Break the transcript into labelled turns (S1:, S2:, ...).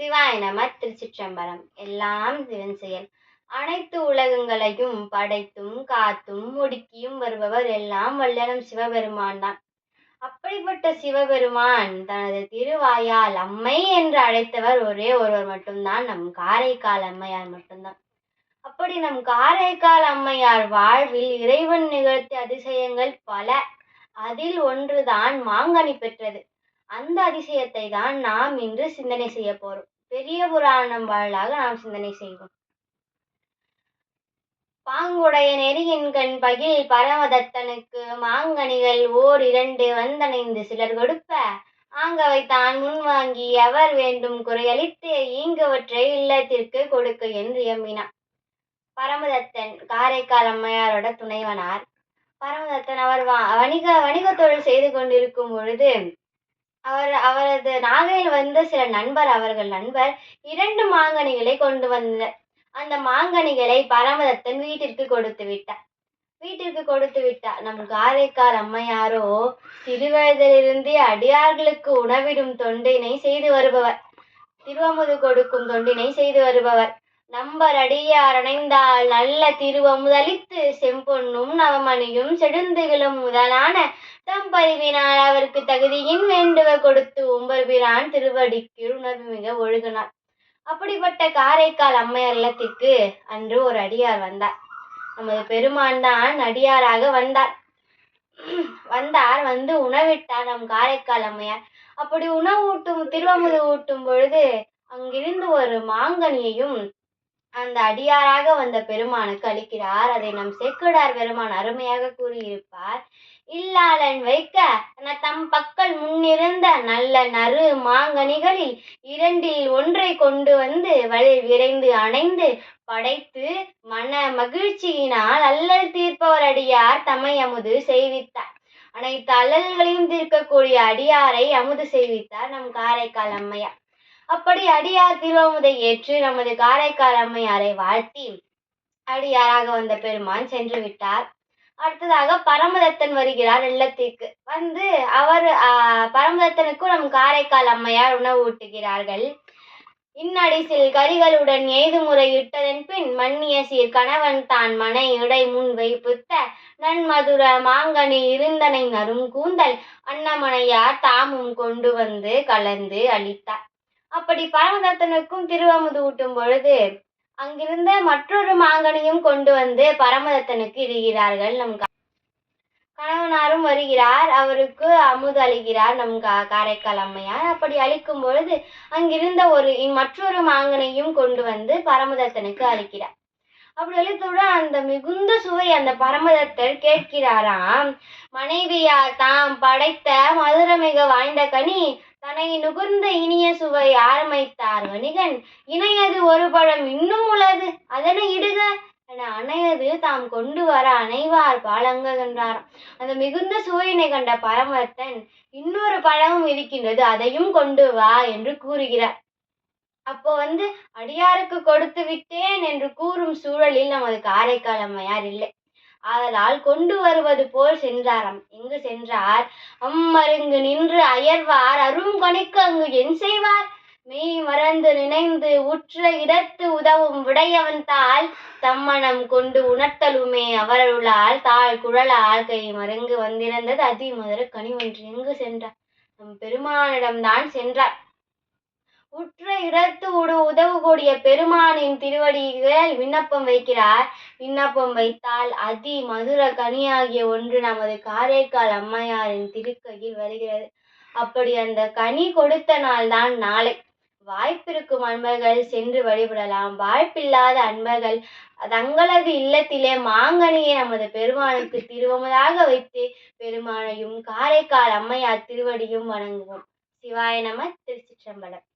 S1: சிவாய நம திருச்சிற்றம்பலம். எல்லாம் சிவன் செயல். அனைத்து உலகங்களையும் படைத்தும் காத்தும் முடுக்கியும் வருபவர் எல்லாம் வல்லனம் சிவபெருமான் தான் அப்படிப்பட்ட சிவபெருமான் தனது திருவாயால் அம்மை என்று அழைத்தவர் ஒரே ஒருவர் மட்டும்தான். நம் காரைக்கால் அம்மையார் மட்டும்தான். அப்படி நம் காரைக்கால் அம்மையார் வாழ்வில் இறைவன் நிகழ்த்திய அதிசயங்கள் பல. அதில் ஒன்றுதான் மாங்கனி பெற்றது. அந்த அதிசயத்தை தான் நாம் இன்று சிந்தனை செய்ய போறோம். பெரிய புராணம் வாழலாக நாம் சிந்தனை செய்வோம். பாங்குடைய நெறியின் கண் பகில் பரமதத்தனுக்கு மாங்கனிகள் ஓர் இரண்டு வந்தணைந்து சிலர் கொடுப்ப. ஆங்கவை தான் முன்வாங்கி அவர் வேண்டும் குறையளித்து ஈங்கவற்றை இல்லத்திற்கு கொடுக்க என்று எம்பினார் பரமதத்தன் காரைக்கால் அம்மையாரோட துணைவனார். பரமதத்தன் அவர் வா வணிக வணிக தொழில் செய்து கொண்டிருக்கும் பொழுது அவர் அவரது நாகையில் வந்த சில நண்பர் அவர்கள் நண்பர் இரண்டு மாங்கனிகளை கொண்டு வந்தனர் அந்த மாங்கனிகளை பரமதத்தன் வீட்டிற்கு கொடுத்து விட்டார். வீட்டிற்கு கொடுத்து விட்டார். நம் காரைக்கால் அம்மையாரோ சிறுவயதிலிருந்தே அடியார்களுக்கு உணவிடும் தொண்டினை செய்து வருபவர். திருவமுது கொடுக்கும் தொண்டினை செய்து வருபவர். நம்பர் அடியார் அணைந்தால் நல்ல திருவமுதலித்து செம்பொன்னும் நவமணியும் செடுந்துகளும் முதலான தம்பறிவினால் அவருக்கு தகுதியின் வேண்டுவ கொடுத்து உம்பர்பிரான் திருவடிக்கு உணர்வு மிக ஒழுகினார் அப்படிப்பட்ட காரைக்கால் அம்மையார் இல்லத்திற்கு அன்று ஒரு அடியார் வந்தார். நமது பெருமான் தான் அடியாராக வந்தார். வந்தார் வந்து உணவிட்டார் நம் காரைக்கால் அம்மையார். அப்படி உணவு ஊட்டும் திருவமுது ஊட்டும் பொழுது அங்கிருந்து ஒரு மாங்கனியையும் அந்த அடியாராக வந்த பெருமானுக்கு அளிக்கிறார். அதை நம் செக்குடார் பெருமான் அருமையாக கூறியிருப்பார். இல்லாளன் வைக்க தம் பக்கல் முன்னிருந்த நல்ல நறு மாங்கனிகளில் இரண்டில் ஒன்றை கொண்டு வந்து வழி விரைந்து அணைந்து படைத்து மன மகிழ்ச்சியினால் அல்லல் தீர்ப்பவர் அடியார் தம்மை அமுது செய்வித்தார். அனைத்து அல்லல்களையும் தீர்க்கக்கூடிய அடியாரை அமுது செய்வித்தார். நம் காரைக்கால் அம்மையார். அப்படி அடியார் திருவமுதை ஏற்று நமது காரைக்கால் அம்மையாரை வாழ்த்தி அடியாராக வந்த பெருமான் சென்று விட்டார். அடுத்ததாக பரமதத்தன் வருகிறார் இல்லத்திற்கு. வந்து அவர் பரமதத்தனுக்கும் நம் காரைக்கால் அம்மையார் உணவு ஊட்டுகிறார்கள். இந்நடிசில் கரிகளுடன் எய்து முறையிட்டதன் பின் மன்னிய சீர் கணவன் தான் மனை இடை முன் வைப்புத்த நன்மதுர மாங்கனி இருந்தனை நரும் கூந்தல் அன்னமனையார் தாமும் கொண்டு வந்து கலந்து அளித்தார். அப்படி பரமதத்தனுக்கும் திருவாமுது ஊட்டும் பொழுது அங்கிருந்த மற்றொரு மாங்கனியும் கொண்டு வந்து பரமதத்தனுக்கு இடுகிறார்கள் நம் கணவனாரும் வருகிறார் அவருக்கு அமுது அழிகிறார் நம் கா காரைக்கால் அம்மையார். அப்படி அழிக்கும் பொழுது அங்கிருந்த ஒரு மற்றொரு மாங்கனையும் கொண்டு வந்து பரமதத்தனுக்கு அளிக்கிறார். அப்படி அழித்தவுடன் அந்த மிகுந்த சுவை அந்த பரமதத்தர் கேட்கிறாராம். மனைவியார் தாம் படைத்த மதுரமிக வாய்ந்த கனி தன்னை நுகர்ந்த இனிய சுவை ஆரம்பித்தார் வணிகன். இணையது ஒரு பழம் இன்னும் உள்ளது. அதனை இடுக என அணையது தாம் கொண்டு வர அணைவார் பாலங்க என்றார். அந்த மிகுந்த சுவையினை கண்ட பரமத்தன் இன்னொரு பழமும் இருக்கின்றது அதையும் கொண்டு வா என்று கூறுகிறார். அப்போ வந்து அடியாருக்கு கொடுத்து விட்டேன் என்று கூறும் சூழலில் நமது காரைக்கால் அம்மையார் இல்லை. ஆதலால் கொண்டு வருவது போல் சென்றாராம். எங்கு சென்றார்? அம்மருங்கு நின்று அயர்வார். அரும் கணிக்கு அங்கு என் செய்வார். மெய் மறந்து நினைந்து உற்ற இடத்து உதவும் விடையவன் தாள். தம்மனம் கொண்டு உணர்த்தலுமே அவரருளால் தாழ் குழலால் கை மருங்கு வந்திருந்தது. அதிமதுர கனி ஒன்று எங்கு சென்றார்? நம் பெருமானிடம்தான் சென்றார். உற்ற இடத்து உடு உதவக்கூடிய பெருமானின் திருவடிகள் விண்ணப்பம் வைக்கிறார். விண்ணப்பம் வைத்தால் அதி மதுர கனியாகிய ஒன்று நமது காரைக்கால் அம்மையாரின் திருக்கையில் வருகிறது. அப்படி அந்த கனி கொடுத்த நாள் தான் நாளை. வாய்ப்பிருக்கும் அன்பர்கள் சென்று வழிபடலாம். வாய்ப்பில்லாத அன்பர்கள் தங்களது இல்லத்திலே மாங்கனியை நமது பெருமானுக்கு திருவமதாக வைத்து பெருமானையும் காரைக்கால் அம்மையார் திருவடியும் வணங்குவோம். சிவாய நம திருச்சிற்றம்பலம்.